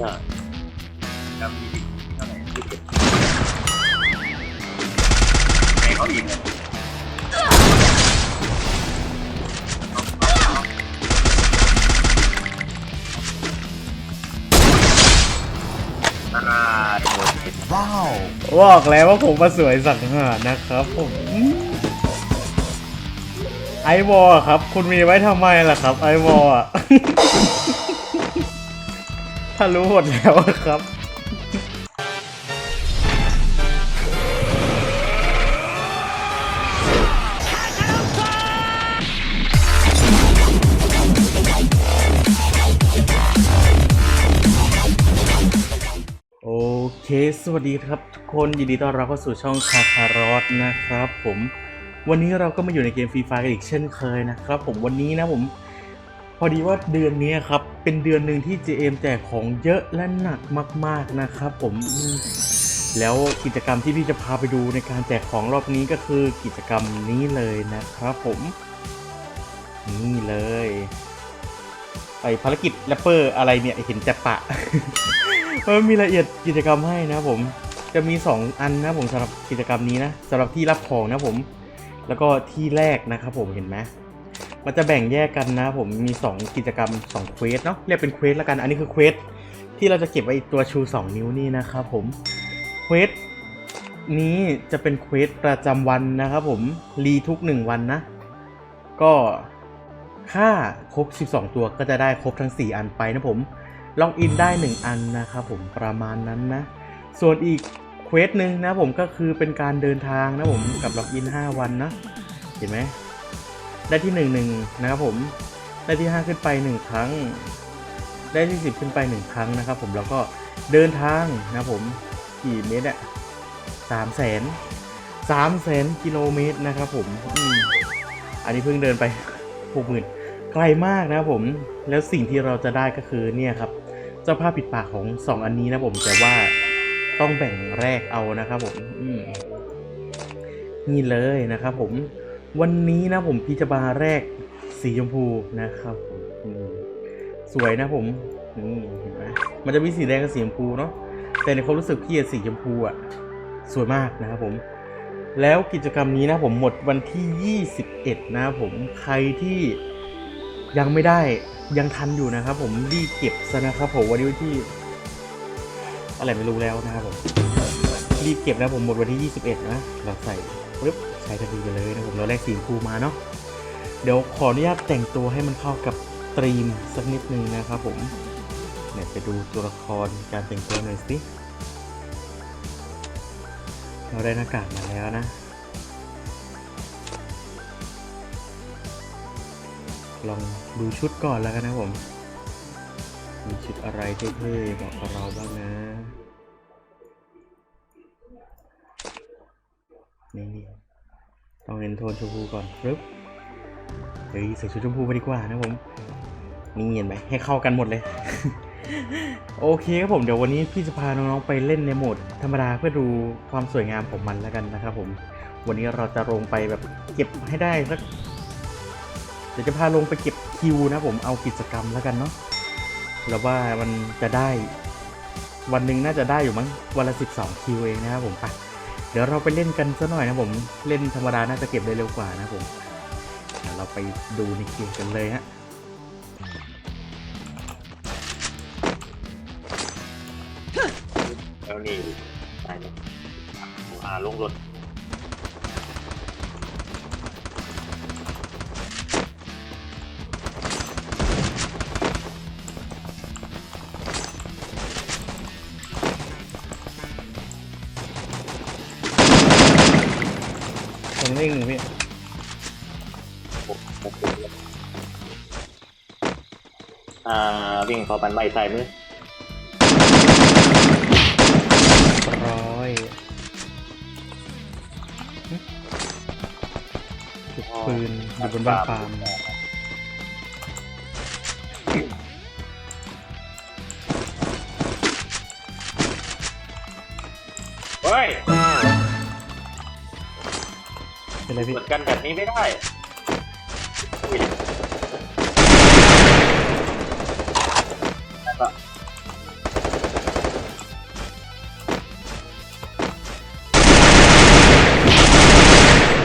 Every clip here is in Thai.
ได้จำมีดิเท่าไหร่ยี่สิบไอ้เขาอีกเลยอ่าโดนเห็นบอกแล้วว่าผมมาสวยสังหารนะครับผมไอวอลครับ คุณมีไว้ทำไมล่ะครับ ไอวอ ลอะถ้ารู้หมดแล้วครับ โอเค สวัสดีครับทุกคน ยินดีต้อนรับเข้าสู่ช่องคาคารอสนะครับผม วันนี้เราก็มาอยู่ในเกมฟรีไฟกันอีกเช่นเคยนะครับผม วันนี้นะผม พอดีว่าเดือนนี้ครับ เป็นเดือนหนึ่งที่ JM แจกของเยอะและหนักมาก ๆนะครับผมแล้วกิจกรรมที่พี่จะพาไปดูในการแจกของรอบนี้ก็คือกิจกรรมนี้เลยนะครับผม นี่เลยไอภารกิจแรปเปอร์อะไรเนี่ยเห็นจะปะเออมีรายละเอียดกิจกรรมให้นะครับผมจะมี 2 อันนะผมสำหรับกิจกรรมนี้นะสำหรับที่รับของนะผม แล้วก็ที่แรกนะครับผมเห็นไหม มันจะแบ่งแยกกันนะ ผมมี 2 กิจกรรม2เควสเนาะเรียกเป็นเควสล้วกัน อันนี้คือเควสที่เราจะเก็บไว้ตัวชู 2 นิ้วนี่นะครับผมเควสนี้จะเป็นเควสประจำวันนะครับผมรีทุก 1 วันนะ ก็ค่าครบ 12 ตัวก็จะได้ครบทั้ง 4 อันไปนะผมล็อกอินได้ 1 อันนะครับผมประมาณนั้นนะ ส่วนอีกเควสหนึ่งนะผมก็คือเป็นการเดินทางนะผมกับล็อกอิน 5 วันนะ เห็นไหม ได้ที่ 1 1 นะครับผม ได้ที่ 5 ขึ้นไป 1 ครั้ง ได้ที่ 10 ขึ้นไป 1 ครั้งนะครับผม แล้วก็เดินทางนะผม กี่เมตรอะสามแสนสามแสนกิโลเมตรนะครับผมอืมอันนี้เพิ่งเดินไปหกหมื่นไกลมากนะครับผม แล้วสิ่งที่เราจะได้ก็คือเนี่ยครับ เจ้าภาพปิดปากของ 2 อันนี้นะผมแต่ว่าต้องแบ่งแรกเอานะครับผม อืมนี่เลยนะครับผม วันนี้นะผมพีจะมาแรกสีชมพูนะครับสวยนะผมนี่เห็นไหมมันจะมีสีแดงกับสีชมพูเนาะแต่ในความรู้สึกพี่อะสีชมพูอะสวยมากนะครับผม แล้วกิจกรรมนี้นะผมหมดวันที่ 21 นะครับผมใครที่ยังไม่ได้ยังทันอยู่นะครับผมรีบเก็บซะนะครับผมวันนี้วันที่ อะไรไม่รู้แล้วนะครับผมรีบเก็บนะผมหมดวันที่ 21 นะเราใส่ปึ๊บ ใช้ทันทีกันเลยนะผมเราแลกสีชมพูมาเนาะเดี๋ยวขออนุญาตแต่งตัวให้มันเข้ากับตรีมสักนิดนึงนะครับผมเนี่ยไปดูตัวละครการแต่งตัวหน่อยสิเราได้หน้ากากมาแล้วนะ ลองดูชุดก่อนแล้วกันนะผม มีชุดอะไรเท่ๆบอกกับเราบ้างนะนี่ ต้องเน้นโทนชมพูก่อนปึ๊บเฮ้ยใส่ชุดชมพูไปดีกว่านะผมนี่เห็นไหมให้เข้ากันหมดเลย โอเคครับผมเดี๋ยววันนี้พี่จะพาน้องๆไปเล่นในโหมดธรรมดาเพื่อดูความสวยงามของมันแล้วกันนะครับผม วันนี้เราจะลงไปแบบเก็บให้ได้สักเดี๋ยวจะพาลงไปเก็บคิวนะผมเอากิจกรรมแล้วกันเนาะแล้วว่ามันจะได้ วันหนึ่งน่าจะได้อยู่มั้งวันละ12คิวเองนะครับผมไป เดี๋ยวเราไปเล่นกันซะหน่อยนะผม เล่นธรรมดาน่าจะเก็บได้เร็วกว่านะผมเดี๋ยวเราไปดูในเกมกันเลยฮะแล้วนี่ตายแล้วอ่าลงรถ นี้หนึ่งพี่ผมผมอ่าวิ่งพอปันใบใส่มือร้อยเก็บปืนอยู่บนบ้านฟาร์มเฮ้ย เป็นไรกดกันแบบนี้ไม่ได้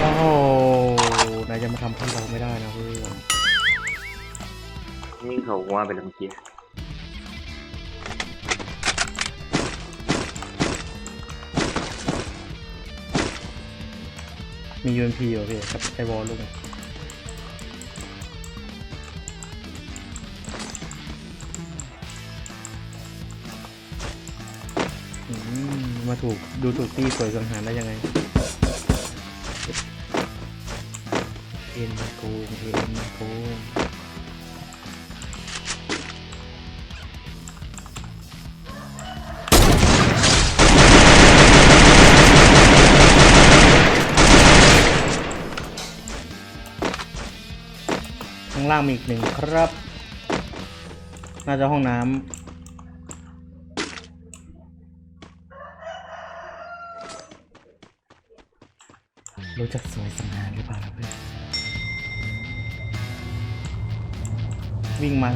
โอ้นายจะมาทำให้เราไม่ได้นะเพื่อนนี่เขาว่าเป็นล้วเมื่อกี้ มี UMP อยู่พี่กับไอวอลลูกนี้อืมมาถูกดูถูกตีสวยสังหารได้ยังไง เอ็นโกงเอ็นโกง ล่างมีอีกหนึ่งครับ น่าจะห้องน้ำรู้จักสวยสงหารหรือเปล่าเพื่อนวิ่งมา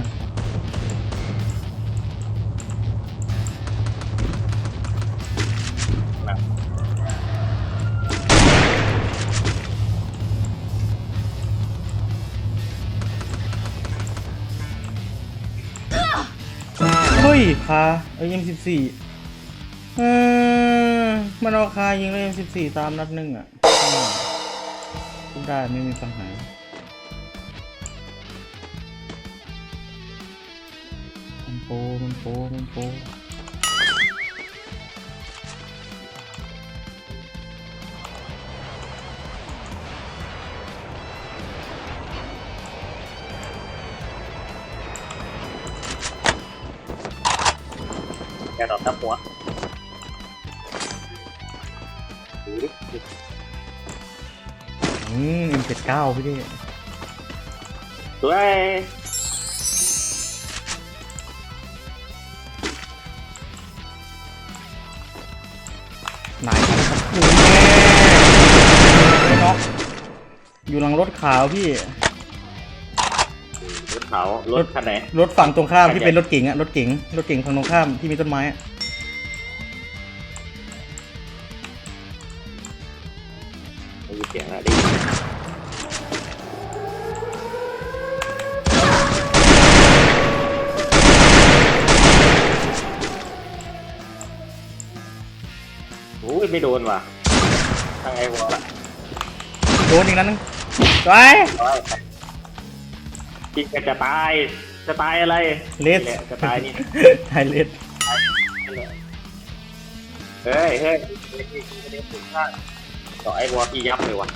คาเอ้ย M14 เออมันเอาคายิงเลย M14 ตามนัดหนึ่งอะทุกได้ไม่มีปัญหามันโปมันโปมันโป แกตอบทับหัวดูดิดูอืม M79 พี่ดิสวยนายครับโอ้ยแม่ไม่น็อกอยู่หลังรถขาวพี่รถ เขารถคันไหนรถฝั่งตรงข้ามใครที่แจกเป็นรถเก๋งอะรถเก๋งรถเก๋งฝั่งตรงข้ามที่มีต้นไม้อะได้ยินเสียงแล้วได้ยินโอ้ยไม่โดนว่ะทางไอ้วอลละโดนอีกนัดนึงไปจริง กันจะตาย จะตายอะไรเลส นี่แหละจะตายนี่ไทยเลสเฮ้ยเฮ้ยต่อไอ้วอลที่ยับเลยว่ะ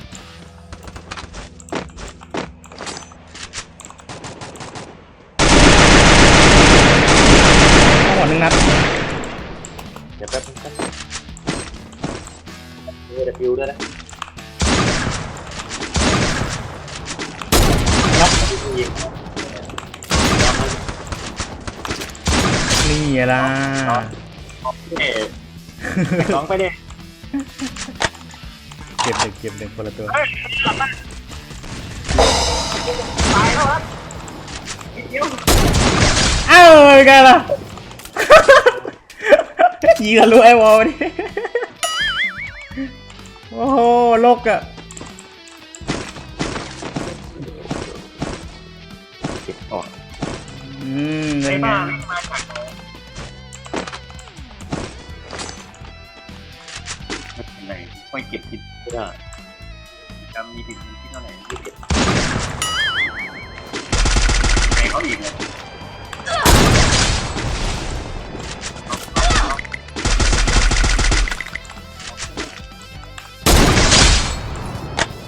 ทั้งหมดหนึ่งนัดเดี๋ยวแป๊บนึงครับเออเดี๋ยวฟิวด้วยนะ น็อก ยิง นี่ล่ะเอ๊ะสองไปดิเก็บหนึ่งเก็บหนึ่งคนละตัวตายแล้วครับเดี๋ยวเอ้าเป็นไงล่ะยิงทะลุไอ้วอลมาดิโอ้โหโลกอะเก็บออกอืมเป็นไง บผิดก็ได้จำมีผิดที่เท่าไหร่ไม่เก็บใครเขาอีกเลย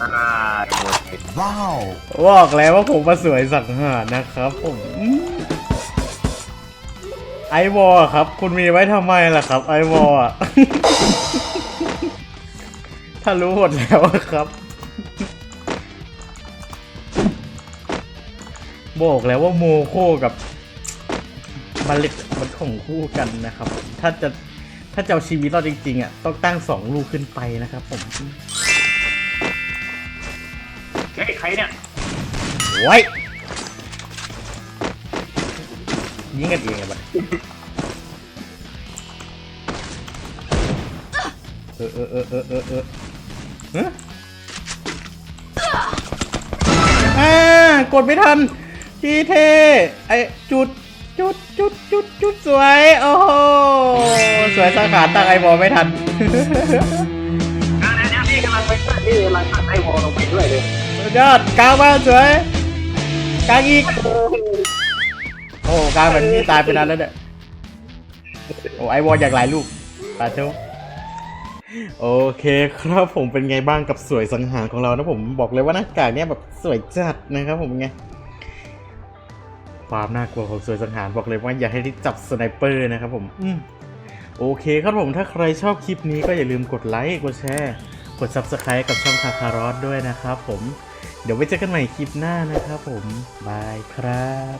อ่าโอเคบอกแล้วว่าผมมาสวยสังหารนะครับผมอืมไอวอลอะครับ คุณมีไว้ทำไมล่ะครับ ไอวอลอะ ถ้ารู้หมดแล้วอะครับ บอกแล้วว่าโมโคกับบัลเล็ตมันของคู่กันนะครับผมถ้าจะถ้าจะเอาชีวิตรอดจริงๆอะต้องตั้งสองลูกขึ้นไปนะครับผมเฮ้ยใครเนี่ยไว้ยิงกันเองอะบัดเออเออเออเออเออเอ่ากดไม่ทันพี่เทไอจุดจุดจุดจุดจุดสวย โอ้โห สวยสังหารตั้งไอบอลไม่ทันอ่าเนี่ยนี่กำลังไปตัดนี่กำลังตัดไอ้วอลลงไปด้วยเลยสุดยอดกลางมาสวยกลางอีก โอ้กลางแบบนี้ตายไปนานแล้วเนี่ยโอ้ไอวอลอยากหลายลูกปาเจ้า โอเคครับผมเป็นไงบ้างกับสวยสังหารของเรานะผมบอกเลยว่าหน้ากากเนี่ยแบบสวยจัดนะครับผมไงความน่ากลัวของสวยสังหารบอกเลยว่าอย่าให้ได้จับสไนเปอร์นะครับผมอืมโอเคครับผมถ้าใครชอบคลิปนี้ก็อย่าลืมกดไลค์กดแชร์กด Subscribe กับช่องคาคารอสด้วยนะครับผม เดี๋ยวไว้เจอกันใหม่คลิปหน้านะครับผม บายครับ